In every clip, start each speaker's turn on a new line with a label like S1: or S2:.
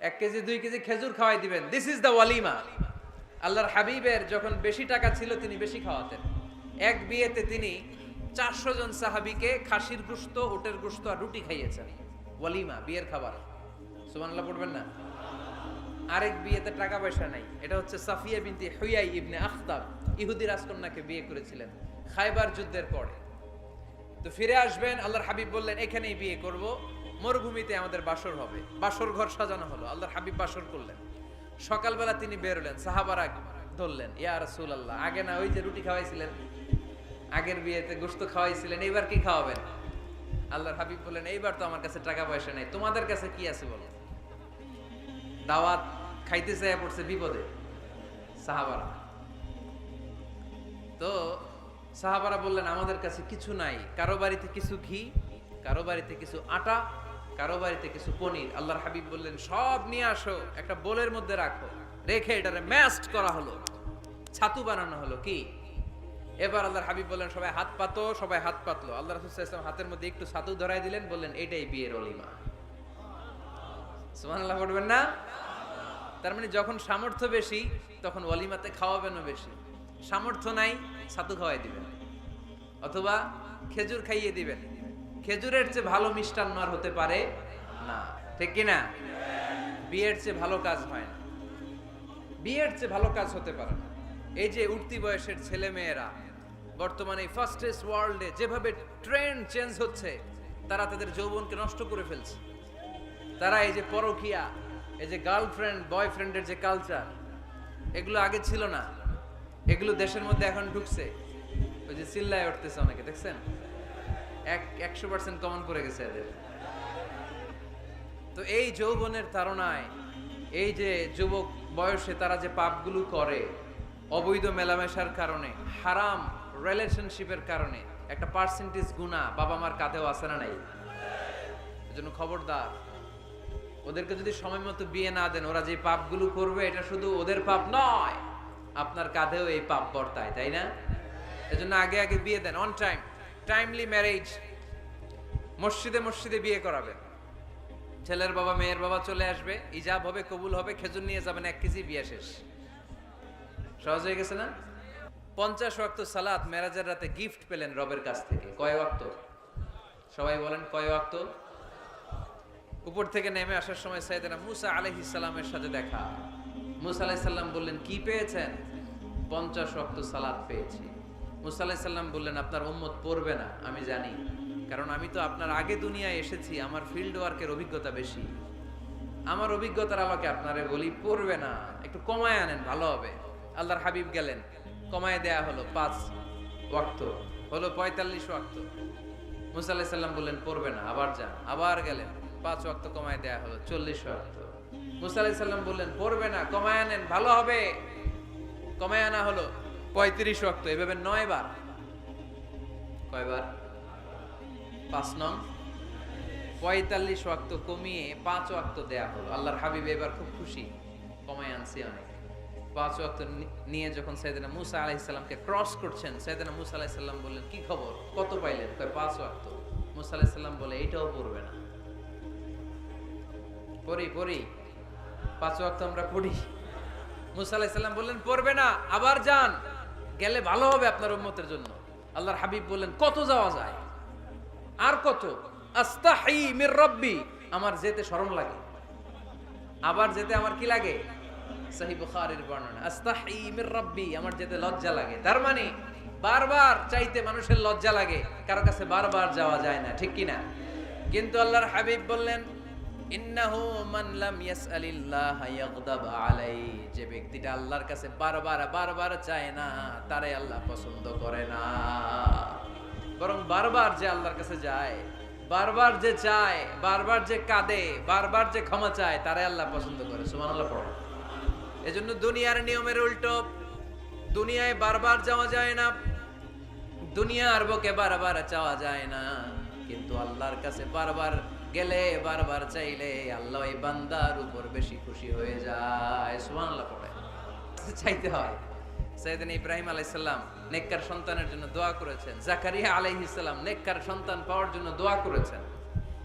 S1: এক কেজি, দুই কেজি খেজুর খাওয়াই দিবেন। দিস ইজ দ্য ওয়ালিমা আল্লাহর হাবিবের যখন বেশি টাকা ছিল, তিনি বেশি খাওয়াতেন। এক বিয়েতে তিনি চারশো জন সাহাবিকে খাসির গুস্ত উটের গুস্ত আর রুটি খাইয়েছেন। ওয়ালিমা, বিয়ের খাবার। সুবহানাল্লাহ পড়বেন না? আরেক বিয়েতে টাকা পয়সা নাই। এটা হচ্ছে সাফিয়া বিনতি হুয়াই ইবনে আখতাব। ইহুদি রাজকন্যাকে বিয়ে করেছিলেন খাইবার যুদ্ধের পরে। তো ফিরে আসবেন, আল্লাহর হাবিব বললেন, এখানেই বিয়ে করব। মরুভূমিতে আমাদের বাসর হবে। বাসর ঘর সাজানো হলো। আল্লাহর হাবিব বাসর করলেন। সকালবেলা তিনি বেরোলেন সাহাবারা ধরলেন, ইয়া রাসূল আল্লাহ আগে না ওই যে রুটি খাওয়াইছিলেন? আগের বিয়েতে গোস্ত খাওয়াইছিলেন, এইবার কি খাওয়াবেন? আল্লাহর হাবিব বললেন, এইবার তো আমার কাছে টাকা পয়সা নেই। তোমাদের কাছে কি আছে বলো? দাওয়াত খাইতে চাই পড়ছে বিপদে। সাহাবারা, তো সাহাবারা বললেন, আমাদের কাছে কিছু নাই। কারও বাড়িতে কিছু ঘি, কারও বাড়িতে কিছু আটা কারও বাড়িতে কিছু পনির, আল্লাহর হাবিব বললেন, সব নিয়ে আসো, একটা বোলের মধ্যে রাখো, রেখে এটারে ম্যাস্ট করা হলো, ছাতু বানানো হলো, কি? এবার আল্লাহর হাবিব বললেন, সবাই হাত পাতো, সবাই হাত পাতলো। আল্লাহ রাসূল ওয়াসাল্লাম হাতের মধ্যে একটু ছাতু ধরাই দিলেন, বললেন, এটাই বিয়ের অলিমা। সুবহানাল্লাহ পড়বেন না? তার মানে যখন সামর্থ্য বেশি, তখন ওয়ালিমাতে খাওয়াবেনও বেশি। সামর্থ্য নাই, ছাতু খাওয়াই দিবেন। অথবা খেজুর খাইয়ে দিবেন। খেজুরের চেয়ে ভালো মিষ্টান্ন আর হতে পারে না। ঠিক কিনা? বিয়ের চেয়ে ভালো কাজ হয় না। বিয়ের চেয়ে ভালো কাজ হতে পারে না। এই যে উঠতি বয়সের ছেলে মেয়েরা বর্তমানে ফার্স্টেস্ট ওয়ার্ল্ডে যেভাবে ট্রেন্ড চেঞ্জ হচ্ছে, তারা তাদের যৌবনকে নষ্ট করে ফেলছে। তারা এই যে পরকিয়া, এই যে গার্লফ্রেন্ড বয়ফ্রেন্ডের যে কালচার এগুলো আগে ছিল না। এগুলো দেশের মধ্যে এখন ঢুকছে। ওই যে চিল্লায় উঠতেছে অনেকে, দেখছেন? এক, একশো পার্সেন্ট কমন পড়ে গেছে এদের। তো এই যৌবনের তাড়নায়, এই যে যুবক বয়সে তারা যে পাপগুলো করে, অবৈধ মেলামেশার কারণে, হারাম রিলেশনশিপের কারণে, একটা পার্সেন্টেজ গুণা বাবা মার কাঁধেও আসে না নাই। এজন্য খবরদার, ওদেরকে যদি সময় মতো বিয়ে না দেন, ওরা যে পাপগুলো করবে, এটা শুধু ওদের পাপ নয়, আপনার কাঁধেও এই পাপ বর্তায়, তাই না? এজন্য আগে আগে বিয়ে দেন অন টাইম টাইমলি ম্যারেজ মসজিদে মসজিদে বিয়ে করাবেন ছেলের বাবা, মেয়ের বাবা চলে আসবে ইজাব হবে, কবুল হবে, খেজুর নিয়ে যাবেন, এক কেজি বিয়ে শেষ। সহজ হয়ে গেছে না? পঞ্চাশ ওয়াক্ত সালাত মেরাজের রাতে গিফট পেলেন রবের কাছ থেকে। কয় ওয়াক্ত? সবাই বলেন কয় ওয়াক্ত? উপর থেকে নেমে আসার সময় সাইদানা মুসা আলহি সালামের সাথে দেখা। মুসা আলাহি সাল্লাম বললেন, কি পেয়েছেন? পঞ্চাশ ওয়াক্ত সালাত পেয়েছি। মুসা আলাহি সাল্লাম বললেন, আপনার উম্মত পড়বে না, আমি জানি। কারণ আমি তো আপনার আগে দুনিয়ায় এসেছি, আমার ফিল্ড ওয়ার্কের অভিজ্ঞতা বেশি। আমার অভিজ্ঞতার আমাকে আপনারে বলি, পড়বে না। একটু কমায় আনেন, ভালো হবে। আল্লাহর হাবিব গেলেন। কমায় দেয়া হলো পাঁচ ওয়াক্ত, হলো পঁয়তাল্লিশ ওয়াক্ত। মুসা আলাহি সাল্লাম বললেন, পড়বে না, আবার যান। আবার গেলেন, পাঁচ ওয়াক্ত কমায় দেয়া হলো চল্লিশ ওয়াক্ত। মুসা আলাহি সাল্লাম বললেন, পড়বে না, কমায় আনেন, ভালো হবে। কমায় আনা হলো পঁয়ত্রিশ ওয়াক্ত এভাবে নয় বার কয়বার? পাঁচ নং। পঁয়তাল্লিশ ওয়াক্ত কমিয়ে পাঁচ ওয়াক্ত দেয়া হলো। আল্লাহর হাবিব এবার খুব খুশি। কমায় আনছি অনেক। পাঁচ ওয়াক্ত নিয়ে যখন সৈয়দনা মুসা আলাইসাল্লামকে ক্রস করছেন সৈয়দনা মুসা আলাইসাল্লাম বললেন, কি খবর? কত পাইলেন? কয়, পাঁচ ওয়াক্ত মুসা আলাইসাল্লাম বলে, এইটাও পড়বে না। পড়ি পড়ি। পাঁচ ওয়াক্ত আমরা পড়ি। মুসা আলাইসাল্লাম বললেন, পড়বে না, আবার যান। গেলে ভালো হবে আপনার উম্মতের জন্য। আল্লাহর হাবিব বললেন, কত যাওয়া যায়? আর কত? আস্তাহি মির রব্বি। আমার যেতে শরম লাগে। আবার যেতে আমার কি লাগে? সহি বুখারীর বর্ণনা। আস্তাহি মির রব্বি। আমার যেতে লজ্জা লাগে। তার মানে? বারবার চাইতে মানুষের লজ্জা লাগে। কারও কাছে বারবার যাওয়া যায় না। ঠিক কি না? কিন্তু আল্লাহর হাবিব বললেন ইন্নাহু মান লাম ইয়াসআলিল্লাহ ইয়াগদাব আলাই যে ব্যক্তিটা আল্লাহর কাছে বারবার বারবার চায় না তারে আল্লাহ পছন্দ করে না। বরং বারবার যে আল্লাহর কাছে যায়, বারবার যে চায়, বারবার যে কাঁদে, বারবার যে ক্ষমা চায় তারে আল্লাহ পছন্দ করে। সুবহানাল্লাহ, পড়ো। এজন্য দুনিয়ার নিয়মের উল্টো, দুনিয়ায় বারবার যাওয়া যায় না, দুনিয়ার বুকে বারবার চাওয়া যায় না, কিন্তু আল্লাহর কাছে বারবার গেলে বারবার চাইলে আল্লাহ এই বান্দার উপর বেশি খুশি হয়ে যায়। সুবহানাল্লাহ পড়ে। চাইতে হয়। সাইয়েদিন ইব্রাহিম আলাইসাল্লাম নেককার সন্তানের জন্য দোয়া করেছেন। জাকারিয়া আলাইহিসসালাম নেককার সন্তান পাওয়ার জন্য দোয়া করেছেন।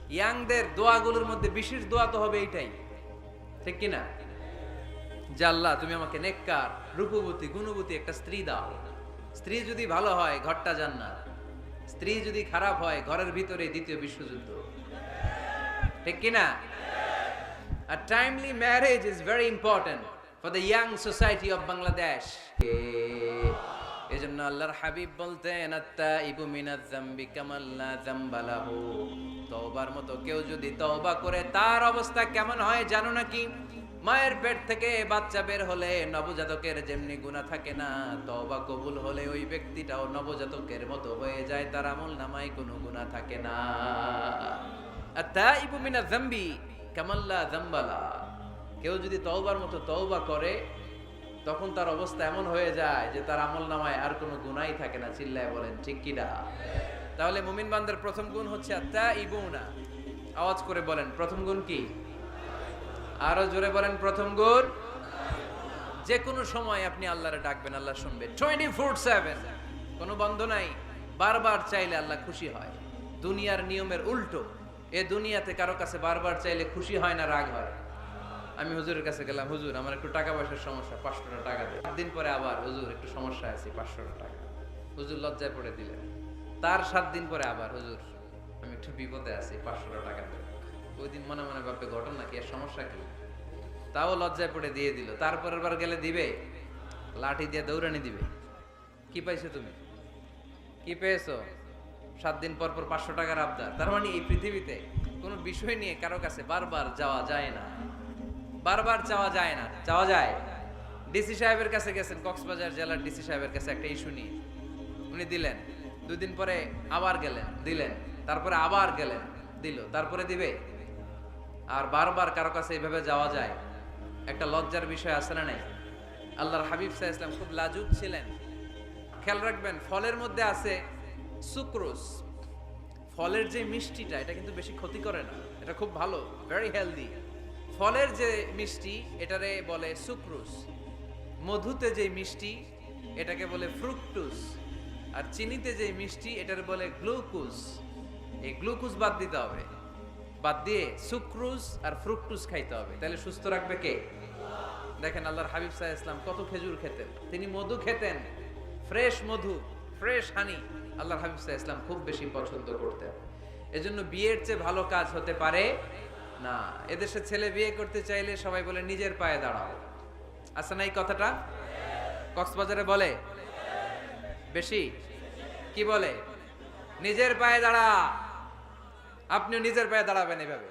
S1: ইয়াংদের দোয়াগুলোর মধ্যে বিশেষ দোয়া তো হবে এইটাই। ঠিক কি না যে আল্লাহ, তুমি আমাকে নেককার, রূপবতী, গুণবতী একটা স্ত্রী দাও। স্ত্রী যদি ভালো হয়, ঘরটা জান্নাত। স্ত্রী যদি খারাপ হয়, ঘরের ভিতরে দ্বিতীয় বিশ্বযুদ্ধ। ঠিক A timely marriage is very important for the young society of Bangladesh. এই জন্য আল্লাহর হাবিব বলতেন তওবার মতো কেউ যদি তওবা করে, তার অবস্থা কেমন হয় জানো নাকি? মায়ের পেট থেকে বাচ্চা বের হলে নবজাতকের যেমনি গুণা থাকে না, তওবা কবুল হলে ওই ব্যক্তিটাও নবজাতকের মতো হয়ে যায়, তার আমল নামায় কোনো গুণা থাকে না। কেউ যদি তওবার মতো তওবা করে, তখন তার অবস্থা এমন হয়ে যায় যে তার আমল নামায় আর কোনো গুনাই থাকে না, চিল্লায় বলেন, ঠিক কিনা তাহলে মুমিন বান্দার প্রথম গুণ হচ্ছে আত্মা ইবুনা আওয়াজ করে বলেন, প্রথম গুণ কি? আরও জোরে বলেন, প্রথম গুণ। যে কোনো সময় আপনি আল্লাহরে ডাকবেন, আল্লাহ শুনবেন টোয়েন্টি ফোর সেভেন। কোনো বন্ধ নাই। বারবার চাইলে আল্লাহ খুশি হয়। দুনিয়ার নিয়মের উল্টো। এ দুনিয়াতে কারও কাছে বারবার চাইলে খুশি হয় না, রাগ হয়। আমি হুজুরের কাছে গেলাম, হুজুর, আমার একটু টাকা পয়সার সমস্যা, পাঁচশোটা টাকা দেয় দিন পরে আবার, হুজুর, একটু সমস্যা আছে, পাঁচশোটা টাকা। হুজুর লজ্জায় পড়ে দিলেন। তার সাত দিন পরে আবার, হুজুর, আমি একটু বিপদে আছি, পাঁচশোটা টাকা দেয় ওই দিন মনে মনে ভাববে, ঘটনা কি, এর সমস্যা কি? তাও লজ্জায় পড়ে দিয়ে দিল। তারপরের বার গেলে দিবে? লাঠি দিয়ে দৌড়ানি দিবে? কি পাইছো তুমি? কি পেয়েছ? সাত দিন পর পর পাঁচশো টাকার আবদার। তার মানে এই পৃথিবীতে কোনো বিষয় নিয়ে কারও কাছে বারবার যাওয়া যায় না। বারবার চাওয়া যায় না। চাওয়া যায়। ডিসি সাহেবের কাছে গেছেন, কক্সবাজার জেলার ডিসি সাহেবের কাছে একটা ইস্যু নিয়ে। উনি দিলেন। দুদিন পরে আবার গেলেন, দিলেন। তারপরে আবার গেলেন, দিল। তারপরে দিবে। আর বারবার কারও কাছে এইভাবে যাওয়া যায়, একটা লজ্জার বিষয় আছে না নাই? আল্লাহর হাবিব সাহা ইসলাম খুব লাজুক ছিলেন। খেয়াল রাখবেন, ফলের মধ্যে আছে সুক্রোজ, ফলের যে মিষ্টিটা, এটা কিন্তু বেশি ক্ষতি করে না, এটা খুব ভালো ভেরি হেলদি ফলের যে মিষ্টি, এটারে বলে সুক্রোজ, মধুতে যে মিষ্টি, এটাকে বলে ফ্রুকটুস আর চিনিতে যে মিষ্টি, এটার বলে গ্লুকোজ। এই গ্লুকোজ বাদ দিতে হবে, বাদ দিয়ে সুক্রুজ আর ফ্রুকটুস খাইতে হবে। তাহলে সুস্থ রাখবে কে? দেখেন আল্লাহর হাবিব সাহা ইসলাম কত খেজুর খেতেন। তিনি মধু খেতেন, ফ্রেশ মধু, ফ্রেশ হানি। আল্লাহর হাবিব ইসলাম খুব বেশি পছন্দ করতেন। এজন্য বিয়ের চেয়ে ভালো কাজ হতে পারে না। এদেশে ছেলে বিয়ে করতে চাইলে সবাই বলে, নিজের পায়ে দাঁড়াও। আছে না, এই কথাটা? কক্সবাজারে বলে? বেশি? কি বলে? নিজের পায়ে দাঁড়া। আপনিও নিজের পায়ে দাঁড়াবেন এভাবে।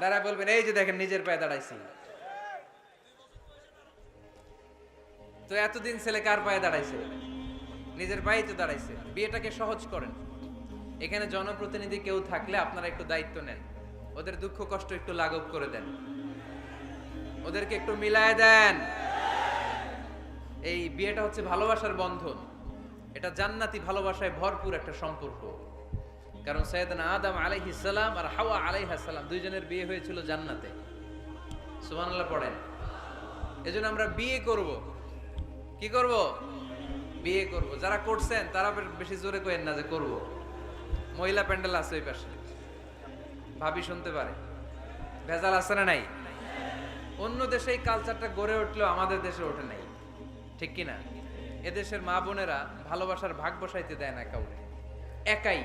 S1: দাঁড়ায় বলবেন, এই যে দেখেন, নিজের পায়ে দাঁড়াইছি। তো এতদিন ছেলে কার পায়ে দাঁড়াইছে? নিজের বাড়িতে দাঁড়াইছে। বিয়েটাকে সহজ করেন। এখানে জনপ্রতিনিধি কেউ থাকলে আপনারা একটু দায়িত্ব নেন। ওদের দুঃখ কষ্ট একটু লাঘব করে দেন। ওদেরকে একটু মিলায় দেন। এই বিয়েটা হচ্ছে ভালোবাসার বন্ধন। এটা জান্নাতি ভালোবাসায় ভরপুর একটা সম্পর্ক। কারণ সৈয়দনা আদম আলাইহিস সালাম আর হাওয়া আলাইহিস সালাম দুইজনের বিয়ে হয়েছিল জান্নাতে। সুবহানাল্লাহ পড়েন। এজন্য আমরা বিয়ে করব। কি করব? বিয়ে করব। যারা করছেন, তারা বেশি জোরে কইেন না যে করব। মহিলা প্যান্ডেল আছে ওই পাশে। ভাবি শুনতে পারে। ভেজাল আছে না নাই? অন্য দেশে এই কালচারটা গড়ে উঠলেও আমাদের দেশে ওঠে নাই। ঠিক কিনা এদেশের মা বোনেরা ভালোবাসার ভাগ বসাইতে দেয় না কাউকে। একাই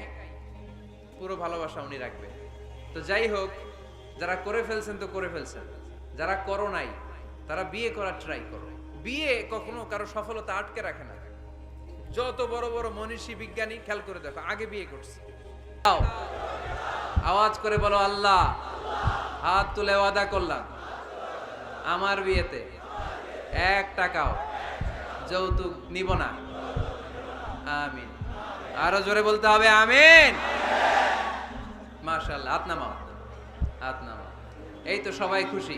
S1: পুরো ভালোবাসা উনি রাখবে। তো যাই হোক, যারা করে ফেলছেন তো করে ফেলছেন। যারা করো নাই, তারা বিয়ে করার ট্রাই করো। বিয়ে কখনো কারও সফলতা আটকে রাখে না। যত বড় বড় মনীষী বিজ্ঞানী খেয়াল করে দেখো আগে বিয়ে করছে। আওয়াজ করে বলো আল্লাহ হাত তুলে ওয়াদা করলাম। আমার বিয়েতে এক টাকাও যৌতুক নিব না। আমিন। আরও জোরে বলতে হবে আমিন। মাশাআল্লাহ হাত নামাও। হাত নামাও। এই তো সবাই খুশি।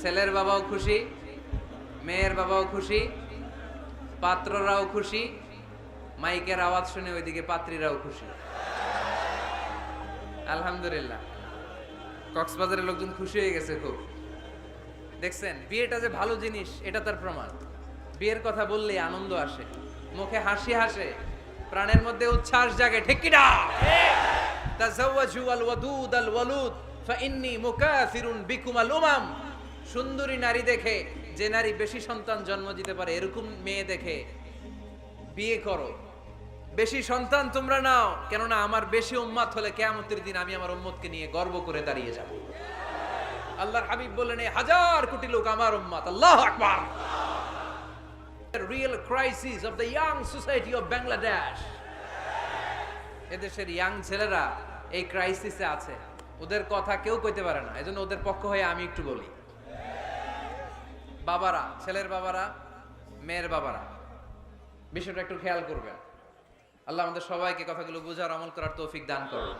S1: ছেলের বাবাও খুশি মেয়ের বাবাও খুশি। পাত্ররাও খুশি, মাইকের আওয়াজ শুনে ওইদিকে পাত্রীরাও খুশি। আলহামদুলিল্লাহ। কক্সবাজারের লোকজন খুশি হয়ে গেছে খুব। দেখছেন, বিয়েটা যে ভালো জিনিস, এটা তার প্রমাণ। বিয়ের কথা বললেই আনন্দ আসে, মুখে হাসি হাসে, প্রাণের মধ্যে উচ্ছ্বাস জাগে, ঠিক কিনা তাজাওয়াজু আল ওয়াদুদ আল ওয়ালুদ ফাইন্নি মুকাসিরুন বিকুম আল উমাম সুন্দরী নারী দেখে যে নারী বেশি সন্তান জন্ম দিতে পারে, এরকম মেয়ে দেখে বিয়ে করো। বেশি সন্তান তোমরা নাও, কেননা আমার বেশি উম্মাত হলে কেয়ামতের দিন আমি আমার উম্মতকে নিয়ে গর্ব করে দাঁড়িয়ে যাব। আল্লাহর হাবিব বললেন "এই হাজার কোটি লোক আমার উম্মাত, আল্লাহ আকবার। Real crisis of the young society of Bangladesh এদেশের ইয়াং ছেলেরা এই ক্রাইসিসে আছে। ওদের কথা কেউ কইতে পারে না। এজন্য ওদের পক্ষ হয়ে আমি একটু বলি। বাবারা, ছেলের বাবারা, মেয়ের বাবারা, বিষয়টা একটু খেয়াল করবেন। আল্লাহ আমাদের সবাইকে কথাগুলো বোঝার, আমল করার তৌফিক দান করুন।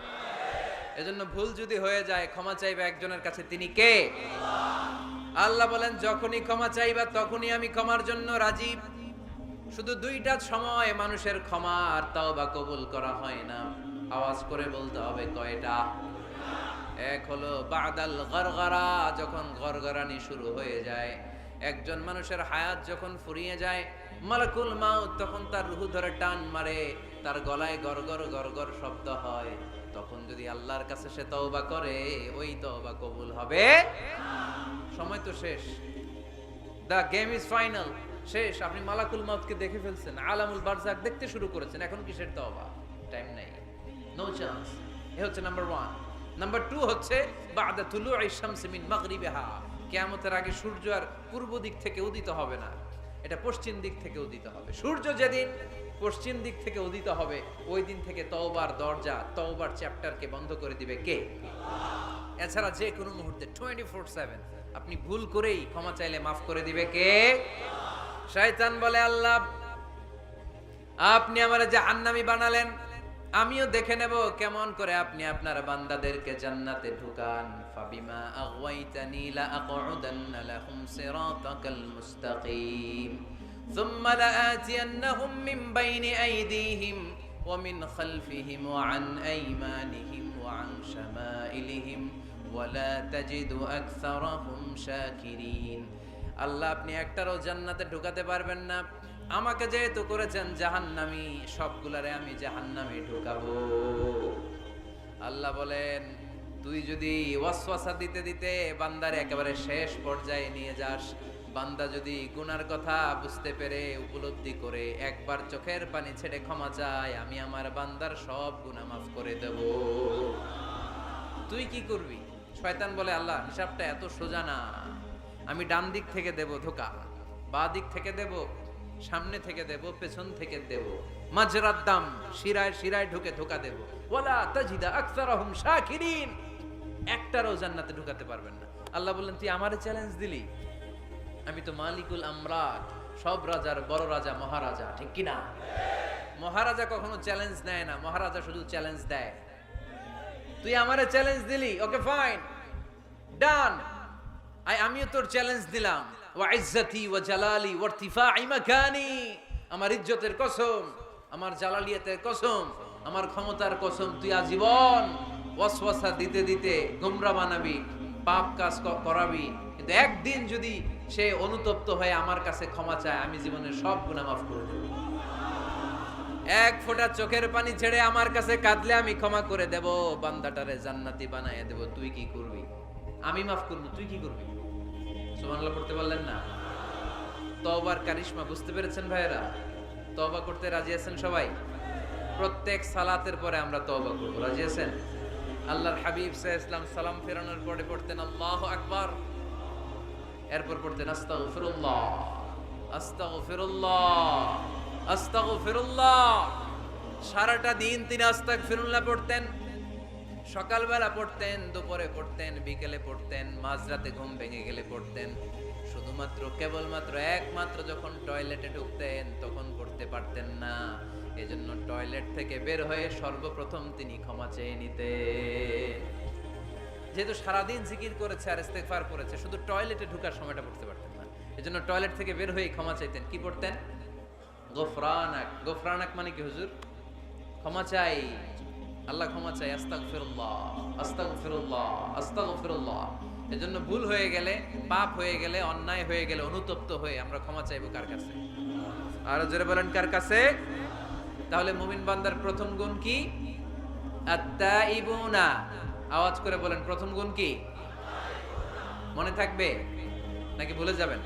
S1: এজন্য ভুল যদি হয়ে যায়, ক্ষমা চাইবে একজনের কাছে, তিনি কে? আল্লাহ বলেন, যখনই ক্ষমা চাইবা, তখনই আমি ক্ষমার জন্য রাজি। শুধু দুইটা সময় মানুষের ক্ষমা আর তাও বা কবুল করা হয় না। আওয়াজ করে বলতে হবে কয়টা? এক হলো বাদাল গরগরা, যখন গরগরানি শুরু হয়ে যায় একজন মানুষের হায়াত যখন ফুরিয়ে যায়, মালাকুল মাউত তখন তার রুহু ধরে টান মারে, তার গলায় গরগর গরগর শব্দ হয়। তখন যদি আল্লাহর কাছে সে তওবা করে, ওই তওবা কবুল হবে। সময় তো শেষ। দ্য গেম ইজ ফাইনাল শেষ। আপনি মালাকুল মাউতকে দেখে ফেলছেন। আলামুল বারজাক দেখতে শুরু করেছেন। এখন কিসের তওবা? টাইম নাই। নো চান্স এ হচ্ছে নাম্বার ওয়ান নাম্বার টু হচ্ছে, বাদা তুলু মিন মাগরিবিহা। কিয়ামতের আগে সূর্য আর পূর্ব দিক থেকে উদিত হবে না। এটা পশ্চিম দিক থেকে উদিত হবে। সূর্য যেদিন পশ্চিম দিক থেকে উদিত হবে, ওই দিন থেকে তওবার দরজা, তওবার চ্যাপ্টারকে বন্ধ করে দিবে কে? এছাড়া যে কোনো মুহূর্তে টোয়েন্টি ফোর সেভেন আপনি ভুল করেই ক্ষমা চাইলে মাফ করে দিবে কে? শয়তান বলে, আল্লাহ, আপনি আমার জাহান্নামী বানালেন। আমিও দেখে নেব কেমন করে আপনি আপনার বান্দাদেরকে জান্নাতে ঢুকান। ফাবিমা আগওয়াইতানি লা আকউদান্না লাহুম সিরাতাকাল মুস্তাকিম। থুম্মা লাআতিয়ান্নাহুম মিন বাইনি আইদিহিম ওয়া মিন খালফিহিম ওয়া আন আইমানিহিম ওয়া আন শামাইলিহিম ওয়ালা তাজিদু আকসারাহুম শাকিরিন। আল্লাহ, আপনি একটারও জান্নাতে ঢুকাতে পারবেন না। আমাকে যেহেতু করেছেন জাহান্নামি, সবগুলারে আমি জাহান্নামে ঢুকাবো। আল্লাহ বলেন, তুই যদি ওয়াসওয়াসা দিতে দিতে বান্দারে একেবারে শেষ পর্যায়ে নিয়ে যাস, বান্দা যদি গুনার কথা বুঝতে পেরে উপলব্ধি করে একবার চোখের পানি ছেড়ে ক্ষমা চায়, আমি আমার বান্দার সব গুনাহ মাফ করে দেব। তুই কি করবি? শয়তান বলে, আল্লাহ, হিসাবটা এত সোজা না। আমি ডান দিক থেকে দেব ধোকা, বা দিক থেকে দেব সামনে থেকে দেব, পেছন থেকে দেব। মাজরাত দাম শিরায় শিরায় ঢুকে ধোকা দেব। ওয়ালা তাজিদা আকসারহুম শাকিরিন। একটারও জান্নাতে ঢুকাতে পারবেন না। আল্লাহ বললেন, তুই আমারে চ্যালেঞ্জ দিলি? আমি তো মালিকুল আমরাত, সব রাজার বড় রাজা, মহারাজা, ঠিক কি না মহারাজা কখনো চ্যালেঞ্জ নেয় না, মহারাজা শুধু চ্যালেঞ্জ দেয়। তুই আমারে চ্যালেঞ্জ দিলি? ওকে ফাইন ডান আমিও তোর চ্যালেঞ্জ দিলাম। আমার ইজ্জতের কসম, আমার জালালিয়াতের কসম, আমার ক্ষমতার কসম, তুই আজীবন ওয়াসওয়াসা দিতে দিতে গোমরা বানাবি, পাপ কাজ করাবি। কিন্তু একদিন যদি সে অনুতপ্ত হয়ে আমার কাছে ক্ষমা চায়, আমি জীবনের সব গুনাহ মাফ করে দেব। এক ফোঁটা চোখের পানি ছেড়ে আমার কাছে কাঁদলে আমি ক্ষমা করে দেব। বান্দাটারে জান্নাতি বানায় দেব। তুই কি করবি? আমি মাফ করব, তুই কি করবি? সুবহানাল্লাহ পড়তে পারলেন না। তওবার কারিশমা, বুঝতে পেরেছেন ভাইয়েরা? তওবা করতে রাজি আছেন সবাই? প্রত্যেক সালাতের পরে আমরা তওবা করব। রাজি আছেন? আল্লাহর হাবিব সাল্লাল্লাহু ইসলাম সালাম ফেরানোর পরে পড়তেন আল্লাহু আকবার। এরপর পড়তেন আস্তাগফিরুল্লাহ। আস্তাগফিরুল্লাহ। আস্তাগফিরুল্লাহ। সারাটা দিন তিনি আস্তাগফিরুল্লাহ পড়তেন। সকালবেলা পড়তেন, দুপুরে পড়তেন, বিকেলে পড়তেন, মাঝরাতে ঘুম ভেঙে গেলে পড়তেন। শুধুমাত্র, কেবলমাত্র একমাত্র যখন টয়লেটে ঢুকতেন, তখন পড়তে পারতেন না। এজন্য টয়লেট থেকে বের হয়ে সর্বপ্রথম তিনি ক্ষমা চেয়ে নিতেন। যেহেতু সারাদিন জিকির করেছে আর ইস্তেগফার করেছে, শুধু টয়লেটে ঢুকার সময়টা পড়তে পারতেন না। এজন্য টয়লেট থেকে বের হয়ে ক্ষমা চাইতেন। কি পড়তেন? গোফরানাক। গোফরানাক মানে কি হুজুর? ক্ষমা চাই আল্লাহ ক্ষমা চাই, আস্তাগফিরুল্লাহ আস্তাগফিরুল্লাহ আস্তাগফিরুল্লাহ। এজন্য ভুল হয়ে গেলে, পাপ হয়ে গেলে, অন্যায় হয়ে গেলে, অনুতপ্ত হয়ে আমরা ক্ষমা চাইব কার কাছে? আরও জোরে বলেন কার কাছে? তাহলে মুমিন বান্দার প্রথম গুণ কি? আত্তাইবুনা। আওয়াজ করে বলেন, প্রথম গুণ কি? মনে থাকবে? নাকি ভুলে যাবেন?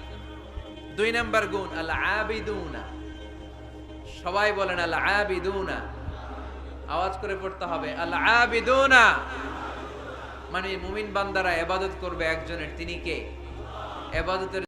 S1: দুই নাম্বার গুণ আল আবিদুনা সবাই বলেন আল আবিদুনা আওয়াজ করে পড়তে হবে আল আবিদুনা মানে মুমিন বান্দারা এবাদত করবে একজনের, তিনি কে? এবাদতের